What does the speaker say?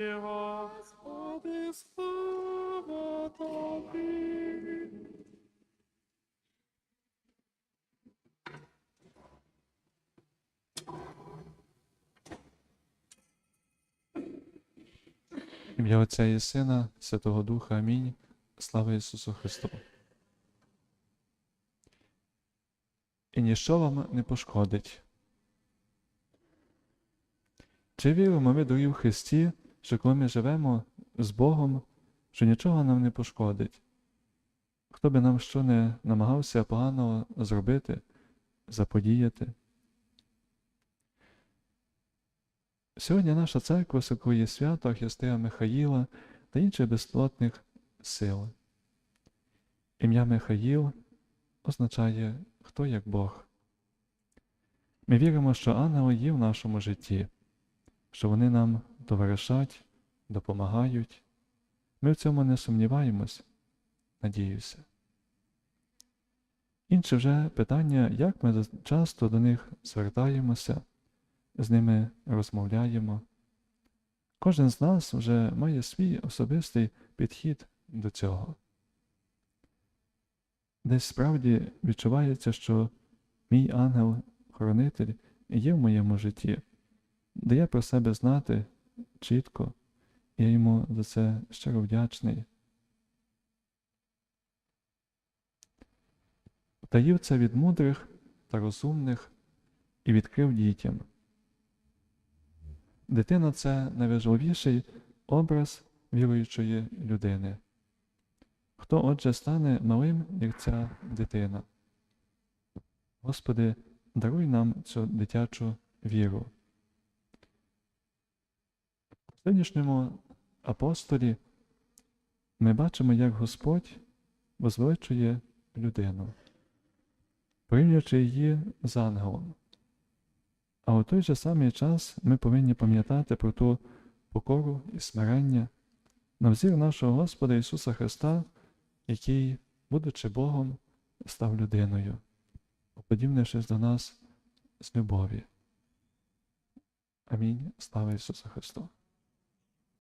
Господи, слава Тобі. Ім'я Отця і Сина, Святого Духа. Амінь. Слава Ісусу Христу. І ніщо вам не пошкодить. Чи віримо ми, дорогі в Христі, що коли ми живемо з Богом, що нічого нам не пошкодить? Хто би нам що не намагався поганого зробити, заподіяти? Сьогодні наша церква святкує свято Ахістея Михаїла та інших безплотних сил. Ім'я Михаїл означає хто як Бог. Ми віримо, що ангели є в нашому житті, що вони нам товаришать, допомагають. Ми в цьому не сумніваємось, надіюся. Інше вже питання, як ми часто до них звертаємося, з ними розмовляємо. Кожен з нас вже має свій особистий підхід до цього. Десь справді відчувається, що мій ангел-хоронитель є в моєму житті, дає про себе знати чітко, я йому за це щиро вдячний. Таїв це від мудрих та розумних і відкрив дітям. Дитина це найважливіший образ віруючої людини. Хто отже стане малим, як ця дитина? Господи, даруй нам цю дитячу віру. В сьогоднішньому апостолі ми бачимо, як Господь возвеличує людину, порівнюючи її з ангелом. А у той же самий час ми повинні пам'ятати про ту покору і смирення на взір нашого Господа Ісуса Христа, який, будучи Богом, став людиною, уподібнившись до нас з любові. Амінь. Слава Ісусу Христу!